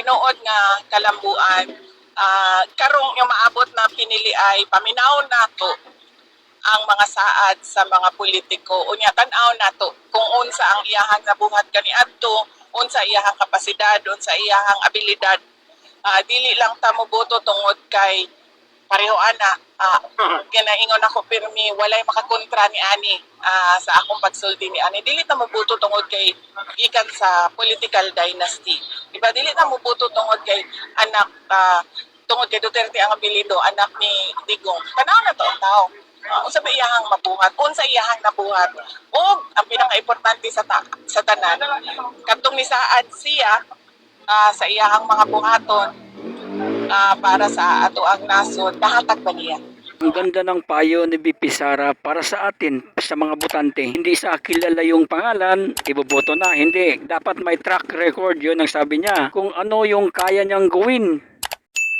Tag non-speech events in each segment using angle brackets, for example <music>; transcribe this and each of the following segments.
tinuod nga kalambuan ah, karong yung maabot na pinili ay paminaw nato ang mga saad sa mga politiko. Unya tan-aw nato kung unsa ang iyahang nabuhat kaniadto unsa iyahang kapasidad unsa iyahang abilidad Ah, dili lang ta moboto tungod kay pareho ana. Ah, <laughs> ginaingon ako pirmi walay makakontra ni ani ah, sa akong pagsulti ni ani. Dili ta moboto tungod kay gikan sa political dynasty. Di ba dili ta moboto tungod kay anak ah, tungod kay Duterte ang apelyido anak ni Digong. Tanaw na to ang tao. Uh, unsa ba iyahang mabuhat unsa iyahang nabuhat. Ug ang pinaka-importante sa ta- sa tanan. Kadtong ni saad siya ah, sa iyahang mga buhaton ah, para sa ato ang nasod nahatag ba niya Ang ganda ng payo ni BP Sara para sa atin, sa mga botante. Hindi sa kilala yung pangalan, iboboto na. Hindi. Dapat may track record yun ang sabi niya. Kung ano yung kaya niyang gawin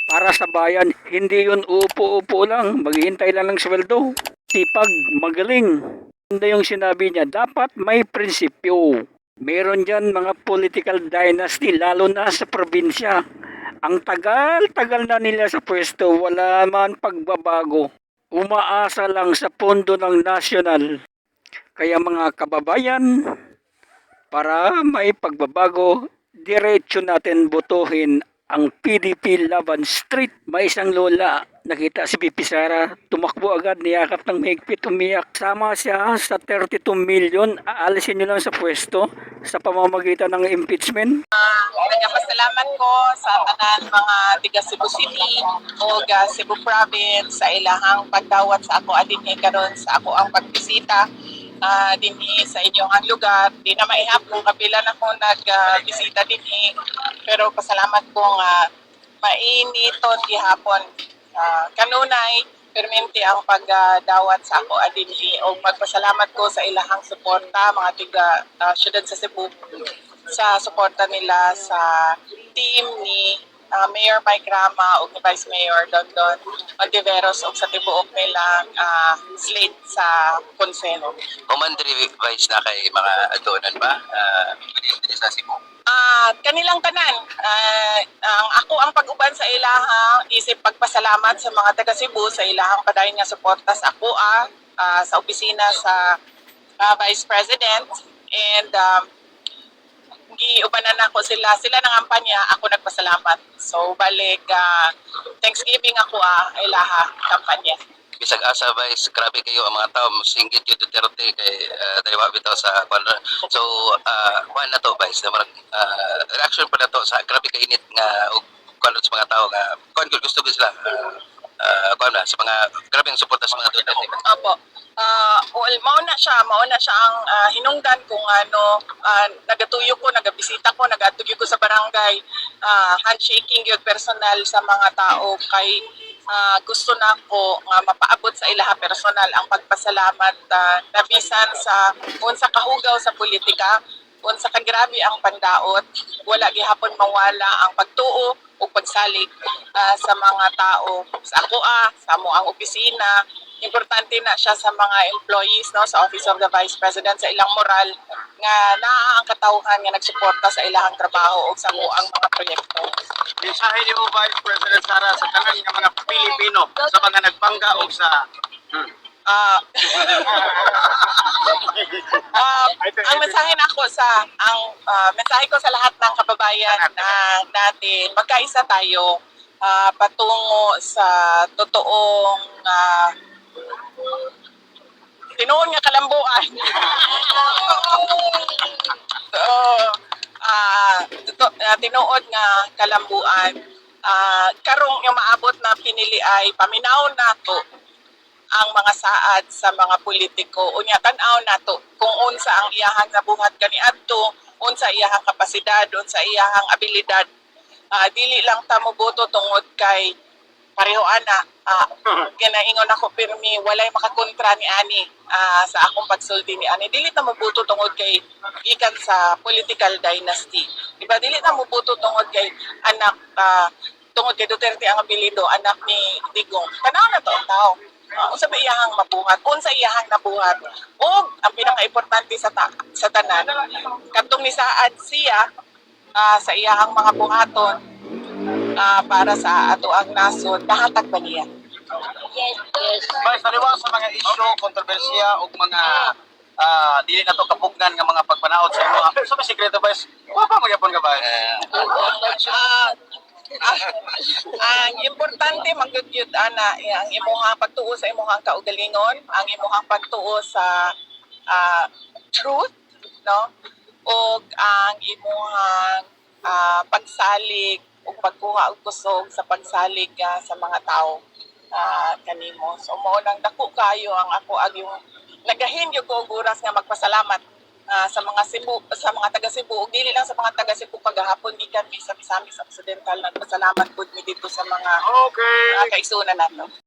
para sa bayan, hindi yun upo-upo lang. Maghihintay lang ng sweldo. Sipag, magaling. Ganda yung sinabi niya, dapat may prinsipyo. Meron dyan mga political dynasty, lalo na sa probinsya. Ang tagal-tagal na nila sa pwesto, wala man pagbabago. Umaasa lang sa pondo ng national. Kaya mga kababayan, para may pagbabago, diretso natin botohin ang PDP Laban Street. May isang lola, nakita si BP Sara, tumakbo agad, niyakap ng mahigpit, umiyak. Sama siya sa 32 million, aalisin nyo lang sa pwesto sa pamamagitan ng impeachment. Nagapasalamat ko sa tanan mga tiga Cebu City o Cebu Province sa ilahang pagdawat sa ako adinhi karon sa ako ang pagbisita ah, dinhi sa inyong ang lugar. Di na maihap kung kapila na ko nagbisita dinhi. Pero pasalamat ko nga mainiton gihapon. Ah, kanunay permente ang pagdawat sa ako adinhi o magpasalamat ko sa ilahang suporta mga tiga ah, syudad sa Cebu sa suporta nila sa team ni ah, Mayor Mike Rama o Vice Mayor Dondon Ontiveros o sa tibuok nilang ah, slate sa konseno. Humandri Vice na kay mga adonan ba? Uh, sa Cebu. Ah, kanilang tanan. Ah, ang ako ang pag-uban sa ilahang isip pagpasalamat sa mga taga Cebu sa ilahang padayon nga suporta sa ako ah, ah, sa opisina sa ah, Vice President and um, giubanan ako sila sila nang kampanya ako nagpasalamat so balik ah, Thanksgiving ako ah ilaha kampanya Bisag asa Vice, grabe kayo ang mga tao. Singgit yung Duterte kay uh, Daliwa bitaw sa kwan. So, uh, na to. Na marag, uh, reaction pa na to sa grabe kainit nga og kwan sa mga tao nga kwan gusto ko sila. Uh, uh, kwan na sa mga grabe ang suporta sa mga Duterte. Opo. Ah, well, mao na siya, mao na siya ang ah, hinungdan kung ano, ah, nagatuyo ko, nagabisita ko, nagatuyo ko sa barangay, ah, handshaking yung personal sa mga tao. Kay ah, gusto na ko nga mapaabot sa ilaha personal ang pagpasalamat uh, nabisan sa unsa kahugaw sa politika unsa ka grabe ang pandaot. Wala gihapon mawala ang pagtuo pagsalig ah, sa mga tao sa ako ah sa mo ang opisina importante na siya sa mga employees no sa Office of the Vice President sa ilang moral nga naa ang katawhan nga nagsuporta sa ilang trabaho o sa mo ang mga proyekto. mensahe ni mo Vice President Sara sa tanan ng mga Pilipino sa mga nagbangga o sa Ah <laughs> Ah, ang mensahe na ako sa ang ah, mensahe ko sa lahat ng kababayan na natin magkaisa tayo ah, patungo sa totoong uh, tinuon nga kalambuan. <laughs> so, ah to- tinuod nga kalambuan. Ah, karong yung maabot na pinili ay paminaw nato ang mga saad sa mga politiko. Unya tan-aw nato kung unsa ang iyahang nabuhat kaniadto unsa iyahang kapasidad unsa iyahang abilidad. Ah, dili lang ta moboto tungod kay pareho ana. Ah, <laughs> ginaingon ako pirmi walay makakontra ni ani ah, sa akong pagsulti ni ani. Dili ta moboto tungod kay gikan sa political dynasty. Di ba dili ta moboto tungod kay anak ah, tungod kay Duterte ang apelyido anak ni Digong. Tanaw na to ang tao Uh, unsa ba iyahang mabuhat unsa iyahang nabuhat ug ang pinaka-importante sa ta- sa tanan kadtong ni saad siya ah, sa iyahang mga buhaton ah, para sa ato ang nasod nahatag ba niya Vice, taliwa sa mga isyu, kontrobersiya o mga ah, dili na to kapugnan nga mga pagpanaot sa imo. Pero sa may sikreto, Vice, wa pa magyapon ka ba? Ah, <laughs> ang importante magyud ana eh, ang imuhang pagtuo sa imuhang kaugalingon, ang imuhang pagtuo sa ah, truth, no? O ang imuhang ah, pagsalig o pagkuha og kusog sa pagsalig ah, sa mga tao ah, kanimo. So mo nang dako kayo ang ako ag yung nagahin yung ko oras nga magpasalamat sa mga Cebu sa mga taga Cebu. Ug dili lang sa mga taga Cebu kagahapon gikan mi sa Misamis Occidental. Nagpasalamat pud mi dito sa mga Okay. uh, kaigsunan nato